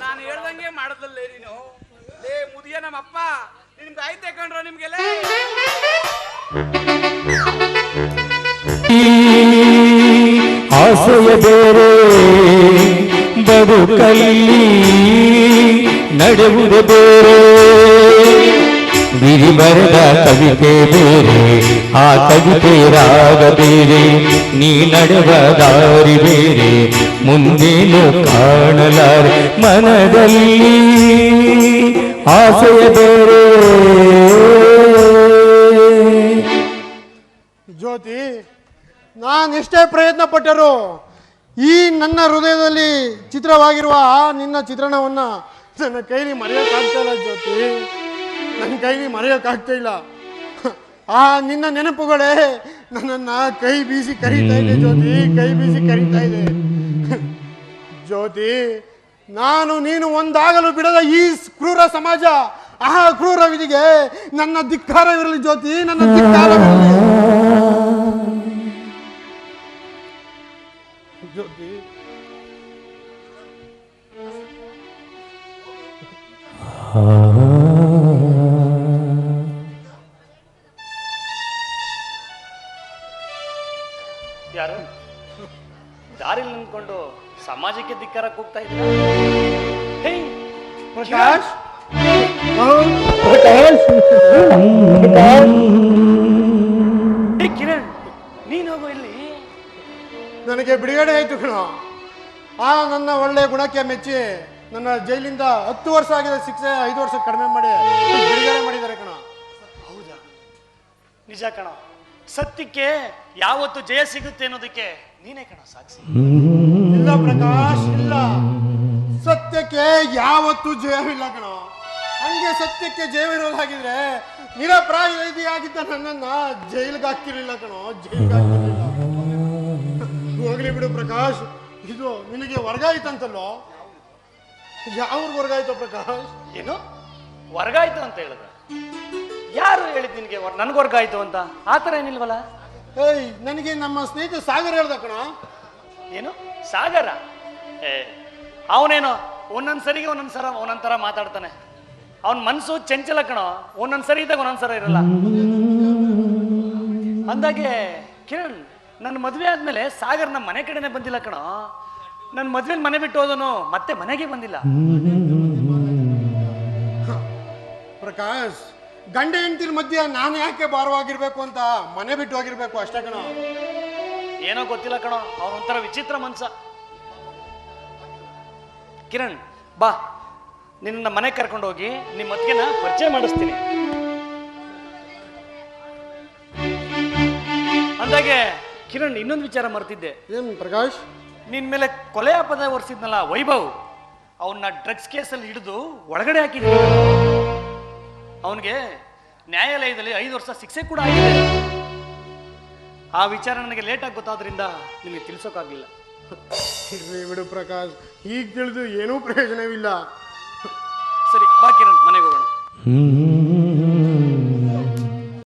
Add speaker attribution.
Speaker 1: ನಾನು ಹೇಳ್ದಂಗೆ ಮಾಡದಲ್ಲೇ ನೀನು. ಲೇ, ಮುದಿಯ ನಮ್ಮಪ್ಪ ನಿಮ್ಗೆ ಆಯ್ತೆ ಕಣ್ರೋ ನಿಮ್ಗೆಲ್ಲ?
Speaker 2: ಆಸೆಯ ಬೇರೆ ಬದುಕಲ್ಲಿ ನಡೆಯುವುದು ಬೇರೆ. ಬಿರಿ ಬರೆದ ಕವಿತೆ ಬೇರೆ, ಆ ಕವಿತೆ ರಾಗ ಬೇರೆ, ನೀ ನಡೆವ ದಾರಿ ಬೇರೆ ಮುಂದೇನು ಕಾಣಲಾರೆ ಮನದಲ್ಲಿ ಆಸೆಯ ಬೇರೆ.
Speaker 3: ಜ್ಯೋತಿ, ನಾನು ಎಷ್ಟೇ ಪ್ರಯತ್ನ ಪಟ್ಟರು ಈ ನನ್ನ ಹೃದಯದಲ್ಲಿ ಚಿತ್ರವಾಗಿರುವ ಆ ನಿನ್ನ ಚಿತ್ರಣವನ್ನು ನನ್ನ ಕೈಲಿ ಮರೆಯೋಕ್ಕಾಗ್ತಾ ಇಲ್ಲ ಜ್ಯೋತಿ. ನನ್ನ ಕೈಲಿ ಮರೆಯೋಕ್ಕಾಗ್ತಾ ಇಲ್ಲ ಆ, ನಿನ್ನ ನೆನಪುಗಳೇ ನನ್ನನ್ನ ಕೈ ಬೀಸಿ ಕರೀತಾ ಇದೆ ಜ್ಯೋತಿ, ಕೈ ಬೀಸಿ ಕರೀತಾ ಇದೆ. ಜ್ಯೋತಿ, ನಾನು ನೀನು ಒಂದಾಗಲು ಬಿಡದ ಈ ಕ್ರೂರ ಸಮಾಜ, ಆ ಕ್ರೂರ ವಿಧಿಗೆ ನನ್ನ ಧಿಕ್ಕಾರವಿರಲಿ ಜ್ಯೋತಿ, ನನ್ನ ಧಿಕ್ಕಾರವಿರಲಿ. ಜ್ಯೋತಿ.
Speaker 4: ಯಾರು? ದಾರಿಲಿ ನಿಂತ್ಕೊಂಡು ಸಮಾಜಕ್ಕೆ ಧಿಕ್ಕಾರ
Speaker 3: ಪ್ರಕಾಶ್?
Speaker 4: ಹೇ ಕಿರಣ್ ನೀನ್ ಹೋಗು ಇಲ್ಲಿ.
Speaker 3: ನನಗೆ ಬಿಡುಗಡೆ ಆಯ್ತು ಕಣ. ಆ ನನ್ನ ಒಳ್ಳೆ ಗುಣಕ್ಕೆ ಮೆಚ್ಚಿ ನನ್ನ ಜೈಲಿಂದ ಹತ್ತು ವರ್ಷ ಆಗಿದೆ ಶಿಕ್ಷೆ ಐದು ವರ್ಷ ಕಡಿಮೆ ಮಾಡಿ ಬಿಡುಗಡೆ ಮಾಡಿದ್ದಾರೆ ಕಣ.
Speaker 4: ಹೌದಾ? ನಿಜ ಕಣ. ಸತ್ಯಕ್ಕೆ ಯಾವತ್ತು ಜಯ ಸಿಗುತ್ತೆ ಅನ್ನೋದಕ್ಕೆ ನೀನೇ ಕಣ ಸಾಕ್ಷಿ.
Speaker 3: ಇಲ್ಲ ಪ್ರಕಾಶ್ ಇಲ್ಲ. ಸತ್ಯಕ್ಕೆ ಯಾವತ್ತು ಜಯವಿಲ್ಲ ಕಣ. ಹಂಗೆ ಸತ್ಯಕ್ಕೆ ಜಯವಿರೋದಾಗಿದ್ರೆ ನಿರಪರಾಧಿಯಾಗಿದ್ದ ನನ್ನನ್ನ ಜೈಲಿಗೆ ಹಾಕ್ತಿರ್ಲಿಲ್ಲ ಕಣೋ ಜೈಲಿಗೆ ಹಾಕ್ತಿರ್ಲಿಲ್ಲ. ಹೋಗ್ಲಿ ಬಿಡು ಪ್ರಕಾಶ್. ಇದು ನಿನಗೆ ವರ್ಗಾಯ್ತಂತಲ್ಲೋ ಯಾವ್ರಿಗೆ ವರ್ಗಾಯ್ತು ಪ್ರಕಾಶ್?
Speaker 4: ಏನು? ವರ್ಗಾಯ್ತು ಅಂತ ಹೇಳಿದ ಹೇಳಿದ್ ನಿನ್ಗೆ ನನ್ಗೆ ಆಯ್ತು ಅಂತ. ಆ ಥರ ಏನಿಲ್ವಲ್ಲ?
Speaker 3: ಏಯ್ ನನಗೆ ನಮ್ಮ ಸ್ನೇಹಿತ ಸಾಗರ್ ಹೇಳ್ದ ಕಣ.
Speaker 4: ಏನು? ಸಾಗರ? ಏ ಅವನೇನೋ ಒಂದೊಂದ್ ಸರಿಗೆ ಒಂದೊಂದ್ ಸರ ಒಂದೊಂದ್ ಥರ ಮಾತಾಡ್ತಾನೆ. ಅವನ ಮನಸ್ಸು ಚಂಚಲ ಕಣೋ. ಒಂದೊಂದ್ ಸರಿ ಇದ್ದಾಗ ಒಂದೊಂದ್ ಸರ ಇರಲ್ಲ. ಅಂದಾಗೆ ಕಿರಣ್ ನನ್ನ ಮದುವೆ ಆದ್ಮೇಲೆ ಸಾಗರ್ ನಮ್ಮ ಮನೆ ಕಡೆನೆ ಬಂದಿಲ್ಲ ಕಣೋ. ನನ್ನ ಮದ್ವೆಲಿ ಮನೆ ಬಿಟ್ಟು ಹೋದನು ಮತ್ತೆ ಮನೆಗೆ ಬಂದಿಲ್ಲ.
Speaker 3: ಪ್ರಕಾಶ್ ಗಂಡ ಹೆಂಡತಿರ ಮಧ್ಯೆ ನಾನು ಯಾಕೆ ಭಾರವಾಗಿರ್ಬೇಕು ಅಂತ ಮನೆ ಬಿಟ್ಟು ಹೋಗಿರ್ಬೇಕು ಅಷ್ಟೇ ಕಣ.
Speaker 4: ಏನೋ ಗೊತ್ತಿಲ್ಲ ಕಣೋ ಅವನೊಂಥರ ವಿಚಿತ್ರ ಮನ್ಸ. ಕಿರಣ್ ಬಾ. ನಿನ್ನ ಮನೆ ಕರ್ಕೊಂಡು ಹೋಗಿ ನಿಮ್ಮ ಅತ್ತಿಗೆನ ಪರಿಚಯ ಮಾಡಿಸ್ತೀನಿ. ಅಂದಾಗೆ ಕಿರಣ್ ಇನ್ನೊಂದು ವಿಚಾರ ಮರ್ತಿದ್ದೆ.
Speaker 3: ಏನ್ ಪ್ರಕಾಶ್?
Speaker 4: ನಿನ್ ಮೇಲೆ ಕೊಲೆ ಅಪದ ಒರೆಸಿದ್ನಲ್ಲ ವೈಭವ್ ಅವನ್ನ ಡ್ರಗ್ಸ್ ಕೇಸಲ್ಲಿ ಹಿಡಿದು ಒಳಗಡೆ ಹಾಕಿದ್ದೀನಿ. ಅವನಿಗೆ ನ್ಯಾಯಾಲಯದಲ್ಲಿ ಐದು ವರ್ಷ ಶಿಕ್ಷೆ ಕೂಡ ಆಗಿದೆ. ಆ ವಿಚಾರ ನನಗೆ ಲೇಟಾಗಿ ಗೊತ್ತಾದ್ರಿಂದ ನಿಮಗೆ ತಿಳಿಸೋಕ್ಕಾಗಲಿಲ್ಲ
Speaker 3: ಇರ್ಲಿ ಬಿಡು ಪ್ರಕಾಶ್ ಈಗ ತಿಳಿದು ಏನೂ ಪ್ರಯೋಜನವಿಲ್ಲ.
Speaker 4: ಸರಿ ಬಾಕಿ ಕಿರಣ್ ಮನೆಗೆ ಹೋಗೋಣ.
Speaker 2: ಹ್ಮ್.